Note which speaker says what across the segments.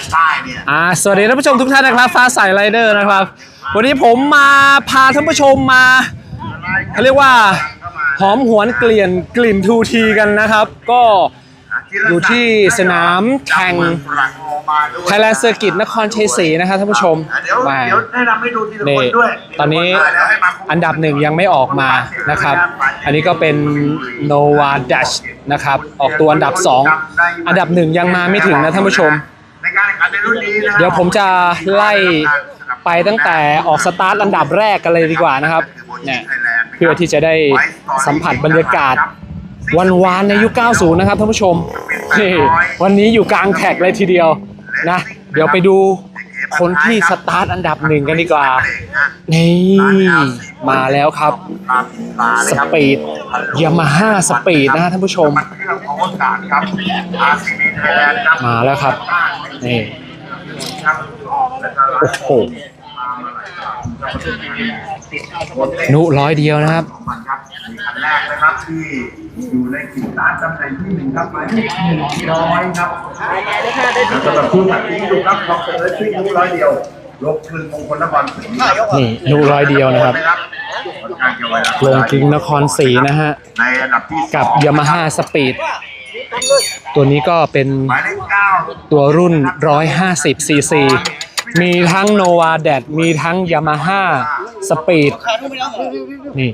Speaker 1: นใต้เนี่ย
Speaker 2: อ่าสวัสดีท่านผู้ชมทุกท่านนะครับ ฟ้าใสไรเดอร์นะครับ วันนี้ผมมาพาท่านผู้ชมมาเขาเรียกว่าหอมหวนเกลี่ยนกลิ่นทูทีกันนะครับ ก็อยู่ที่สนามแข่งไทยแลนด์เซอร์กิตนครชัยศรีนะครับท่านผู้ชม
Speaker 1: เดี๋ยว
Speaker 2: มา
Speaker 1: เดี๋ยวแนะนำให้ดูทีละ
Speaker 2: นี่
Speaker 1: คนด้วย
Speaker 2: ตอนนี้
Speaker 1: เดี๋ยวให้มาคุย
Speaker 2: อันดับหนึ่งยังไม่ออกมานะครับ อันนี้ก็เป็นโนวาดัชนะครับ ออกตัวอันดับ 2 อันดับหนึ่งยังมาไม่ถึงนะท่านผู้ชม
Speaker 1: ใน การแข่งขันในรุ่นนี้นะ
Speaker 2: เดี๋ยวผมจะไล่ไปตั้งแต่ออกสตาร์ทอันดับแรกกันเลยดีกว่านะครับเนี่ยเพื่อที่จะได้สัมผัสบรรยากาศวันวานในยุค 90 นะครับท่านผู้ชมนี่วันนี้อยู่กลางแท็กเลยทีเดียวนะ เดี๋ยวไปดู คนที่สตาร์ทอันดับหนึ่งกันดีกว่า นี่มาแล้วครับ สปีดยามาฮ่าสปีดนะฮะท่านผู้ชม
Speaker 1: มันเครื่องของโอกาสครับ RCB Thailand ครับ
Speaker 2: มาแล้วครับ นี่
Speaker 1: ครับแล้วก็
Speaker 2: โอ้โห นุร้อยเดียวนะครับ
Speaker 1: มันครับมีคันแรกนะครับที่อยู่ในขีดสารตำแหน่งที่หนึ่งครับหมายเลขหนึ่งร้อยครับแล้วก็แบบคู่ขัดที่ดูครับลองเปิดชื่อนุร้อยเดียวลบคลึงมงคลนครศรีครับ
Speaker 2: นี่นุร้อยเดียวนะครับลงกริงนครศรีนะฮะ
Speaker 1: ในอันดับที่
Speaker 2: กับ
Speaker 1: สอง
Speaker 2: ยามาฮ่าสปีดตัวนี้ก็เป็น
Speaker 1: หมายเลขเก้า
Speaker 2: ตัวรุ่น 150ซีซี มีทั้งโนวาแดดมีทั้งยามาฮ่าสปีดนี่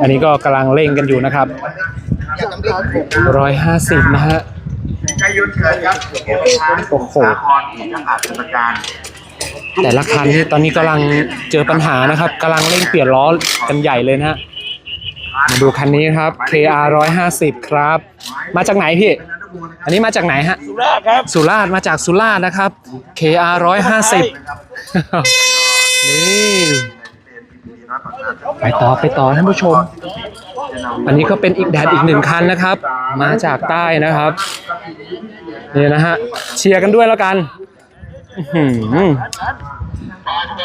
Speaker 2: อันนี้ก็กำลังเร่งกันอยู่นะครับ150นะฮะ
Speaker 1: ชัยยุทธเกิดครับเอกพันธ์
Speaker 2: โอ้โห
Speaker 1: สาครของทหารราชการ
Speaker 2: แต่ละคันนี่ตอนนี้กำลังเจอปัญหานะครับกำลังเร่งเปลี่ยนล้อกันใหญ่เลยนะฮะมาดูคันนี้ครับ KR 150 ครับ มาจากไหนพี่ อันนี้มาจากไหนฮะ สุราษฎร์ครับ สุราษฎร์มาจากสุราษฎร์นะครับ KR 150 นี่ไปต่อไปต่อท่านผู้ชม อันนี้ก็เป็นอีกแดดอีกหนึ่งคันนะครับ มาจากใต้นะครับ นี่นะฮะเชียร์กันด้วยแล้วกันอื้อหือ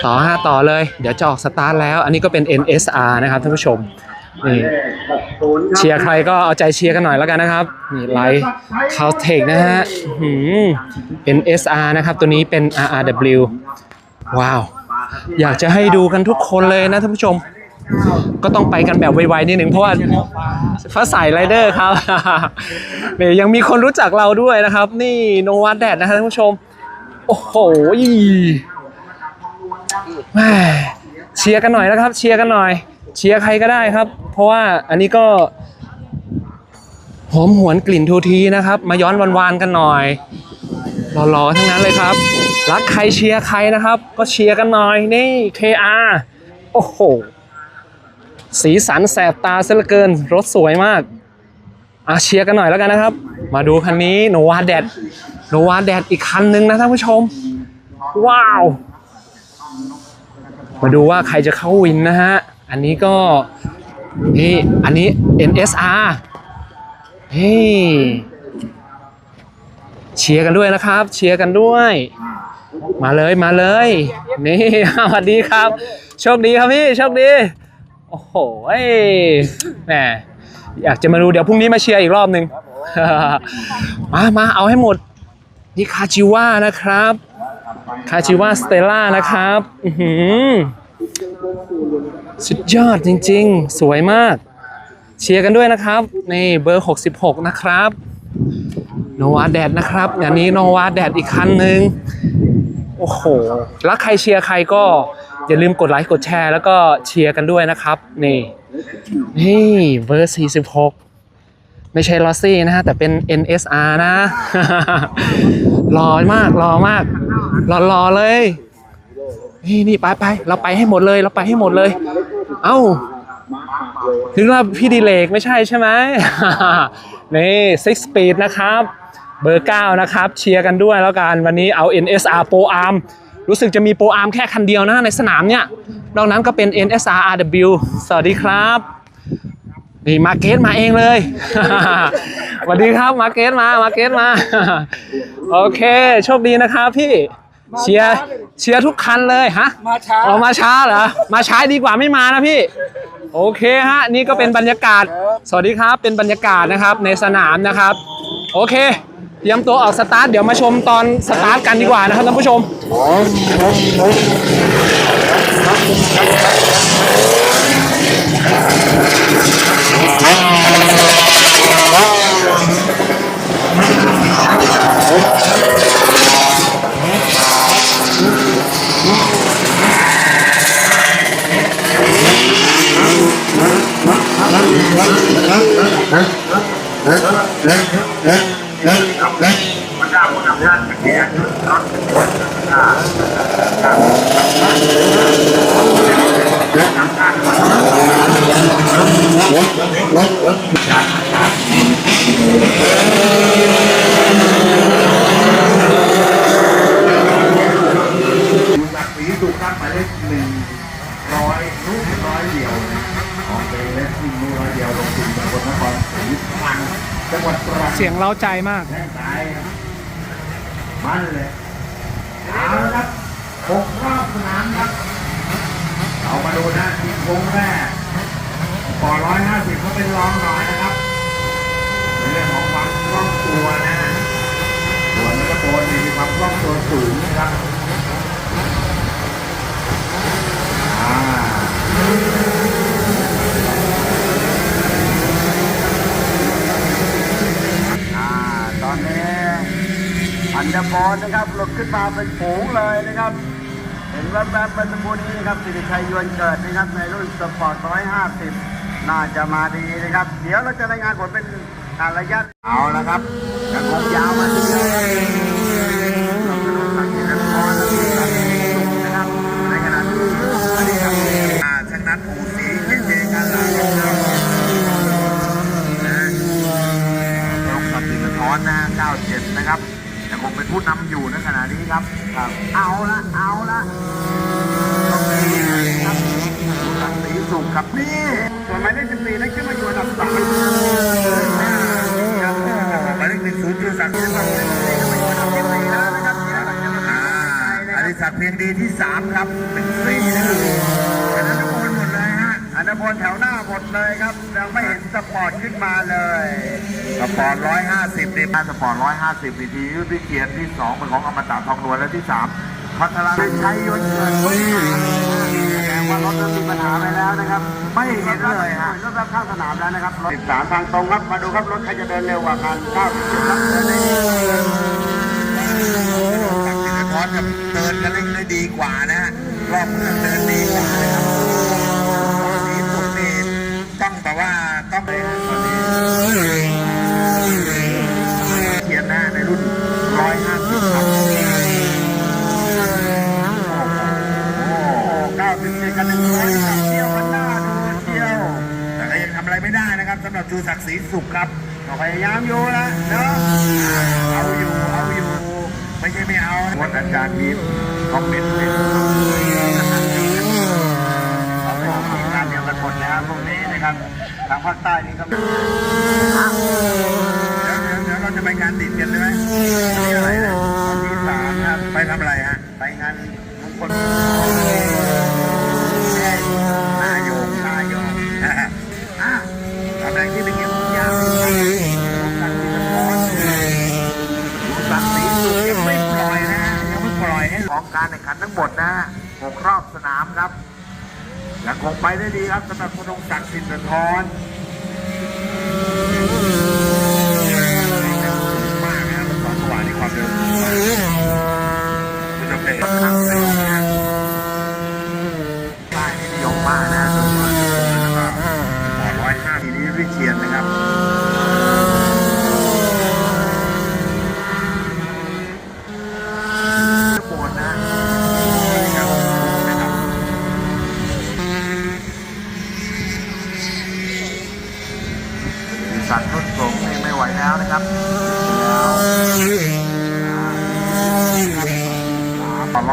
Speaker 2: ต่อฮะต่อเลย เดี๋ยวจะออกสตาร์ทแล้ว อันนี้ก็เป็น NSR นะครับท่านผู้ชม นี่เชียร์ใครก็เอาใจเชียร์กันหน่อยแล้วกันนะครับ นี่ไลท์คาวเทคนะฮะหือ NSR นะครับ ตัวนี้เป็น RRW ว้าว อยากจะให้ดูกันทุกคนเลยนะท่านผู้ชม ก็ต้องไปกันแบบไวๆนิดหนึ่งเพราะว่าฟ้าใสไรเดอร์ครับนี่ยังมีคนรู้จักเราด้วยนะครับ นี่โนวัตแดดนะครับท่านผู้ชม โอ้โหแม่เชียร์กันหน่อยนะครับ เชียร์กันหน่อย เชียร์ใครก็ได้ครับ เพราะว่าอันนี้ก็หอมหวนกลิ่นทูทีนะครับ มาย้อนวานๆกันหน่อยหล่อๆทั้งนั้นเลยครับ รักใครเชียร์ใครนะครับ ก็เชียร์กันหน่อยนี่ KR โอ้โหสีสันแสบตาเสียเหลือเกิน รถสวยมากอะเชียร์กันหน่อยแล้วกันนะครับ มาดูคันนี้โนวาแดดโนวาแดดอีกคันหนึ่งนะท่านผู้ชม ว้าว มาดูว่าใครจะเข้าวินนะฮะ อันนี้ก็นี่อันนี้ NSR เฮ้เชียร์กันด้วยนะครับ เชียร์กันด้วย มาเลยมาเลย นี่สวัสดีครับ โชคดีครับพี่โชคดีโอ้โหเอ้แหมอยากจะมาดูเดี๋ยวพรุ่งนี้มาเชียร์อีกรอบหนึ่งมามาเอาให้หมด นี่คาจิว่านะครับ คาจิว่าสเตล่านะครับ อือหือ สุดยอดจริงๆ สวยมาก เชียร์กันด้วยนะครับ นี่เบอร์ 66 นะครับ โนวาแดดนะครับอันนี้โนวาแดดอีกคันหนึ่งโอ้โหแล้วใครเชียร์ใครก็อย่าลืมกดไลค์กดแชร์แล้วก็เชียร์กันด้วยนะครับ นี่นี่เบอร์ 46 ไม่ใช่ลอสซี่นะฮะแต่เป็น NSR นะรอมากรอมากรอรอเลย นี่นี่ไปไปเราไปให้หมดเลย เราไปให้หมดเลย เอ้าถึงว่าพี่ดีเลกไม่ใช่ใช่ไหมนี่ six speed นะครับ เบอร์ 9 นะครับ เชียร์กันด้วยแล้วกัน วันนี้เอา NSR Pro Arm รู้สึกจะมี Pro Arm แค่คันเดียวนะในสนามเนี่ย นอกนั้นก็เป็น NSR RW สวัสดีครับ นี่มาเกตมาเองเลย สวัสดีครับมาเกตมา มาเกตมา โอเค โชคดีนะครับพี่ เชียร์เชียร์ทุกคันเลยฮะ
Speaker 3: มาช้า
Speaker 2: ออกมาช้าเหรอมาช้าดีกว่าไม่มานะพี่ โอเคฮะนี่ก็เป็นบรรยากาศ สวัสดีครับเป็นบรรยากาศนะครับในสนามนะครับ โอเคเตรียมตัวออกสตาร์ทเดี๋ยวมาชมตอนสตาร์ทกันดีกว่านะครับท่านผู้ชม
Speaker 1: บรรดาผู้นำด้านจักรยานยนต์รถอ่า ออกเป็นเลขหนึ่งร้อยเดียวลงทุนจังหวัดนครศรีธรรมราชจังหวัดตรัง
Speaker 2: เสียงเล้าใจมาก
Speaker 1: แท่งซ้ายครับมันเลยเอาละครับหกรอบสนามครับเรามาดูนะทีมโค้งแรกปอร้อยห้าสิบเขาเป็นรองหน่อยนะครับในเรื่องของความคล่องตัวนะส่วนนักโบนมีความคล่องตัวสูงนะครับ อ่าอ่าตอนนี้อันเดอร์บอลนะครับหลุด ขึ้นมาเป็นฝูงเลยนะครับ เห็นแวบๆเป็นสมบูรณ์นี้นะครับสิริชัยยวนเกิดนะครับในรุ่นสปอร์ต 150 น่าจะมาดีนะครับ เดี๋ยวเราจะรายงานผลเป็นอาระยะเอาละครับยังคงยาวมาเรื่อยๆเราจะดูสังเกตและพอนะครับ ในขณะที่อ่าชนะปูสีเจเจกันลานะตรงกับสิงห์ทอนนะ97 นะครับยังคงเป็นผู้นำอยู่ในขณะนี้ครับ ครับ เอาละเอาละต้องเป็นครับดูสักสีสุขครับนี่ส่วนหมายเลข14นั้นขึ้นมาอยู่อันดับสามครับหมาย เลขหนึ่งศูนย์คือสักดิ์ขึ้นมาอยู่อันดับที่สี่แล้วนะครับอ่าอดิศักดิ์เพียงดีที่สามครับเป็นสี่นะครับอันนั้นทุกคนหมดเลยฮะอันนั้นพลแถวหน้าหมดเลยครับยังไม่เห็นสปอร์ตขึ้นมาเลยสปอร์ตร้อยห้าสิบนี่สปอร์ตร้อยห้าสิบนาทียุทธวิเกียรติที่สองเป็นของอมตะทองนวลและที่สามพัทรนันชัยยนต์เกิด ว่ารถนั้นมีปัญหาไปแล้วนะครับ ไม่เห็นเลยฮะรถรับข้างสนามแล้วนะครับรถสิบสามทางตรงครับ มาดูครับรถใครจะเดินเร็วกว่ากันเก้าสิบเจ็ดครับเดินได้ดีตักสินทรกับเดินกันเล่นได้ดีกว่านะฮะรอบเมืองเดินดีกว่านะครับสีสุกนี่ต้องแบบว่าต้องเลยนะตอนนี้เขียนหน้าในรุ่น150ครับ โอ้โห97กันหนึ่งร้อยครับเที่ยวกันหน้าดูเที่ยว แต่ก็ยังทำอะไรไม่ได้นะครับสำหรับชูศักดิ์ศรีสุขครับก็พยายามอยู่นะเนาะเอาอยู่เอาอยู่ไม่ใช่ไม่เอาวันอาจารย์มีคอมเมนต์เป็นเอาไปทำงานเดียวกันหมดแล้วพวกนี้นะครับทางภาคใต้นี่ครับเดี๋ยวเดี๋ยวเราจะไปงานติดกันใช่ไหมนี่อะไรนะวันที่สามครับไปทำอะไรฮะไปงานมงคล ไปได้ดีครับสำหรับคุณองศักดิ์สิทธิ์สะท้อน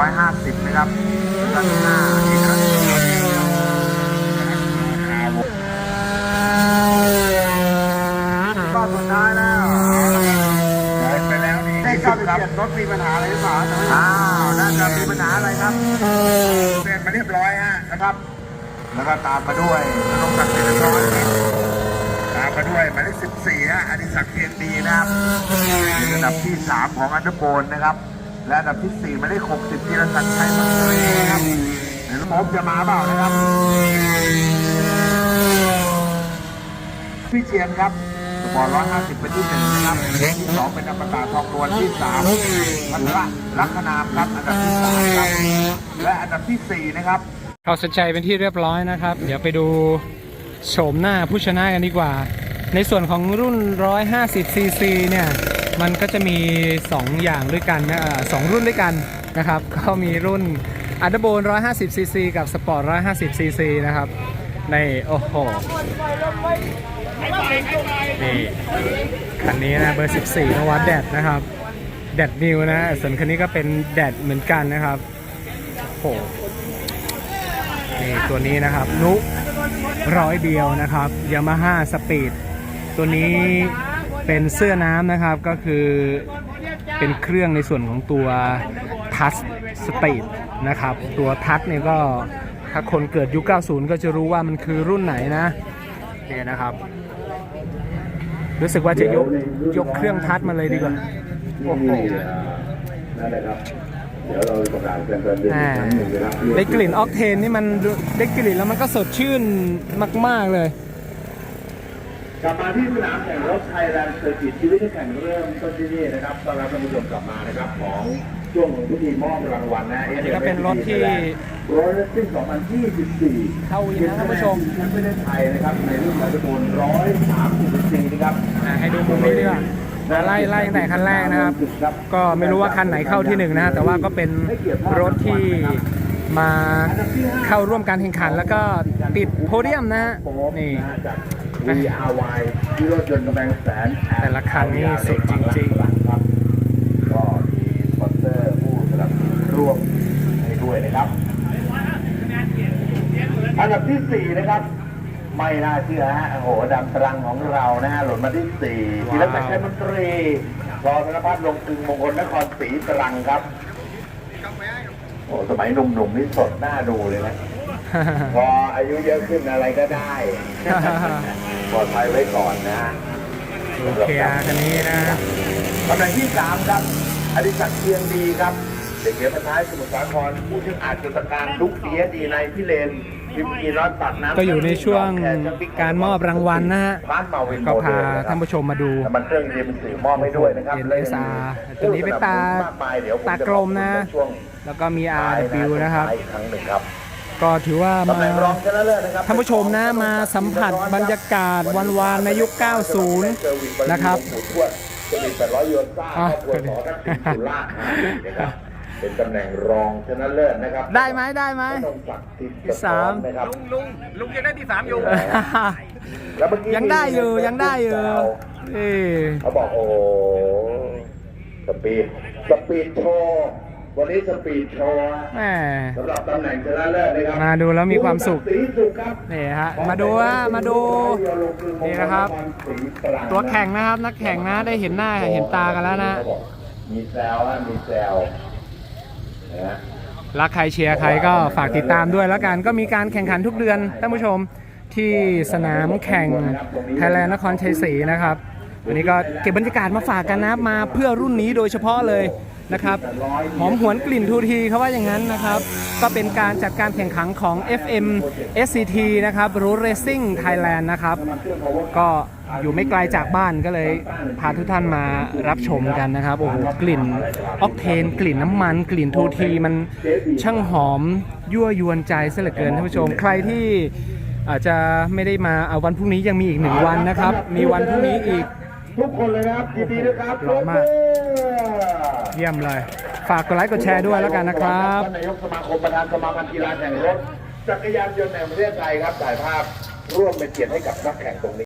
Speaker 1: ้อยห้าสิบนะครับด้านหน้าอีกครับงรอบสุดท้ายแล้วไปแล้วนี่ได้ครับรถมีปัญหาอะไรหรือเปล่าอ้าวน่าจะมีปัญหาอะไรครับเสร็จมาเรียบร้อยฮะนะครับแล้วก็ตามมาด้วยน้องศักเรียร้อยตามมาด้วยหมายเลขสิบสี่ฮะอดิศักดิ์เพียนดีนะครับระดับที่สามของอันเดอร์โบนนะครับ และอันดับที่4หมายเลข60ธีรศักดิ์ชัยมังกรนะครับเดี๋ยวผมจะมาเปล่านะครับ พี่เชียนครับสปอร์ร้อยห้าสิบเป็นที่หนึ่งนะครับที่สองเป็นอมตะทองนวลที่สามพันละลัคนามครับ อันดับที่สามครับและอันดับที่สี่นะครับ
Speaker 3: เขาสนใจเป็นที่เรียบร้อยนะครับ เดี๋ยวไปดูโฉมหน้าผู้ชนะกันดีกว่า ในส่วนของรุ่น 150ซีซีเนี่ย มันก็จะมี 2 อย่างด้วยกันนะสองรุ่นด้วยกันนะครับ ก็มีรุ่นอันเดอร์โบน150 ซีซีกับสปอร์ต150 ซีซีนะครับ ในโอ้โหนี่คันนี้นะเบอร์ 14นวัดแดดนะครับ แดดนิวนะ ส่วนคันนี้ก็เป็นแดดเหมือนกันนะครับโอ้โหนี่ตัวนี้นะครับนุร้อยเดียวนะครับยามาฮ่าสปีดตัวนี้ เป็นเสื้อน้ำนะครับก็คือเป็นเครื่องในส่วนของตัวทัชสปีดนะครับ ตัวทัชเนี่ยก็ถ้าคนเกิดยุค 90 ก็จะรู้ว่ามันคือรุ่นไหนนะเนี่ยนะครับ รู้สึกว่าจะยกยกเครื่องทัชมาเลยดีกว่าโอ้โห
Speaker 1: นั่นแหละครับเดี๋ยวเราประกาศกันตอนเย็น
Speaker 3: อ่า
Speaker 1: ครั้งหนึ่งนะครับ
Speaker 3: ได้กลิ่นออกเทนนี่มันได้กลิ่นแล้วมันก็สดชื่นมาก ๆเลย
Speaker 1: กลับมาที่สนามแข่งรถไทยแลนด์เซอร์กิตชีวิตที่แข่งเริ่มต้นที่นี่นะครับต้อนรับท่านผู้ชมกลับมานะครับของช่วงของพิธีมอบรางวัลนะ
Speaker 3: อันนี้ก็เป็นรถที่
Speaker 1: รถเลสซิ่ง2024
Speaker 3: เข้าวินนะท่านผู้ชม
Speaker 1: แชมป์ประเทศไทยนะครับในรุ่นมอเตอร์โบน130ซีนะครับ
Speaker 3: อะให้ดูมุมนี้ดีกว่าอะไล่ไล่ตั้งแต่คันแรกนะครับ ก็ไม่รู้ว่าคันไหนเข้าที่หนึ่งนะแต่ว่าก็เป็นรถที่มาเข้าร่วมการแข่งขันแล้วก็ติดโพเดียมนะฮะนี่
Speaker 1: จาก VRY ที่รถยนต์กำแพงแสน
Speaker 3: แต่ละคันนี่สุดจริง
Speaker 1: ๆครับก็มีสปอนเซอร์ผู้สนับสนุนร่วมให้ด้วยนะครับอันดับที่ 4 นะครับ ไม่น่าเชื่อฮะโอ้โหดำตรังของเรานะฮะหล่นมาที่4ธีรศักดิ์ชัยมนตรีรอธนพัฒน์ลงกึงมงคลนครศรีตรังครับโอ้สมัยหนุ่มๆนี่สดหน้าดูเลยนะ พออายุเยอะขึ้นอะไรก็ได้ปลอดภัยไว้ก่อนนะ
Speaker 3: โอเคอะคันนี้นะ
Speaker 1: ตำแหน่งที่สามครับอดิศักดิ์เชียงดีครับ เด็กเกียรติท้ายสมุทรสาครผู้ที่อาจจุดการลุกเสียดีในพิเลนพิมกีรอดตัดน้ำ
Speaker 3: ก็อยู่ในช่วงการมอบรางวัลนะฮะ
Speaker 1: บ้านเมาวิน
Speaker 3: ก็
Speaker 1: โมเด
Speaker 3: พา
Speaker 1: ลนะครับ
Speaker 3: ท่านผู้ชมมาดู
Speaker 1: น้ำมันเครื่องดีเป็นสื่อมอบให้ด้วยนะครับ
Speaker 3: เอ็นเอสอาร์ตัวนี้เป็นตา
Speaker 1: ผู้สบสนุนมกมยเดี๋ยวผ
Speaker 3: ตากลมนะ
Speaker 1: จบอกใช่วง
Speaker 3: แล้วก็มี
Speaker 1: ท้าย
Speaker 3: RW นะครับ
Speaker 1: ท้ายอี กครั้งหนึ่งครับ
Speaker 3: ก็ถือว่า
Speaker 1: ตำ
Speaker 3: มา
Speaker 1: แหน่งรองชนะเลิศนะครับ
Speaker 3: ท่านผู้ชมนะมาสัมผัสบรรยากาศวันวานในยุค 90 นะครับ
Speaker 1: จะมี800โยนซ่าคร
Speaker 3: อะ
Speaker 1: อบครัวขอทักษิณสุราษฎร์นะครับเป็นตำแหน่งรองชนะเลิศนะครับ
Speaker 3: ได้ไหมได้ไหม
Speaker 1: นงศักดิ์ทิพย์
Speaker 3: ที่สาม
Speaker 1: นะครับ
Speaker 4: ลุงลุงยังได้ที่สามอยู่
Speaker 1: แล้วเมื่อกี้
Speaker 3: ยังได้อยู่ยังได้อยู่เออ
Speaker 1: เขาบอกโอ้โหสปีดสปีดโชว์ วันนี้สปีดโชว์
Speaker 3: แหม
Speaker 1: สำหรับตำแหน่งชนะเลิศนะครับ
Speaker 3: มาดูแล้วมีความสุข
Speaker 1: สีสุขครับ
Speaker 3: นี่ฮะมาดูฮะมาดูนี่นะครับ ตัวแข่งนะครับ นักแข่งนะได้เห็นหน้าเห็นตากันแล้วนะ
Speaker 1: มีแซวฮะมีแซวนะฮะ
Speaker 3: รักใครเชียร์ใครก็ฝากติดตามด้วยแล้วกันก็มีการแข่งขันทุกเดือนท่านผู้ชมที่สนามแข่งไทยแลนด์นครชัยศรีนะครับวันนี้ก็เก็บบรรยากาศมาฝากกันนะครับมาเพื่อรุ่นนี้โดยเฉพาะเลย นะครับหอมหวนกลิ่นทูทีเขาว่าอย่างนั้นนะครับ ก็เป็นการจัดการแข่งขันของ FM SCT นะครับรู Racing Thailand นะครับ ก็อยู่ไม่ไกลจากบ้านก็เลยพาทุกท่านมารับชมกันนะครับ โอ้โหกลิ่นออกเทน กลิ่นน้ำมัน กลิ่นทูทีมันช่างหอมยั่วยวนใจซะเหลือเกินท่านผู้ชมใครที่อาจจะไม่ได้มาเอาวันพรุ่งนี้ยังมีอีกหนึ่งวันนะครับ มีวันพรุ่งนี้อีก
Speaker 1: ทุกคนเลยนะครับยินดีด้วยครับ
Speaker 3: หล่อมาก เยี่ยมเลย ฝากกดไลค์กดแชร์ด้วยแล้วกันนะครับ
Speaker 1: ท่านนายกสมาคมประธานสมาพันธ์กีฬาแข่งรถจักรยานยนต์แห่งประเทศไทยครับถ่ายภาพร่วมเป็นเกียรติให้กับนักแข่งตรงนี้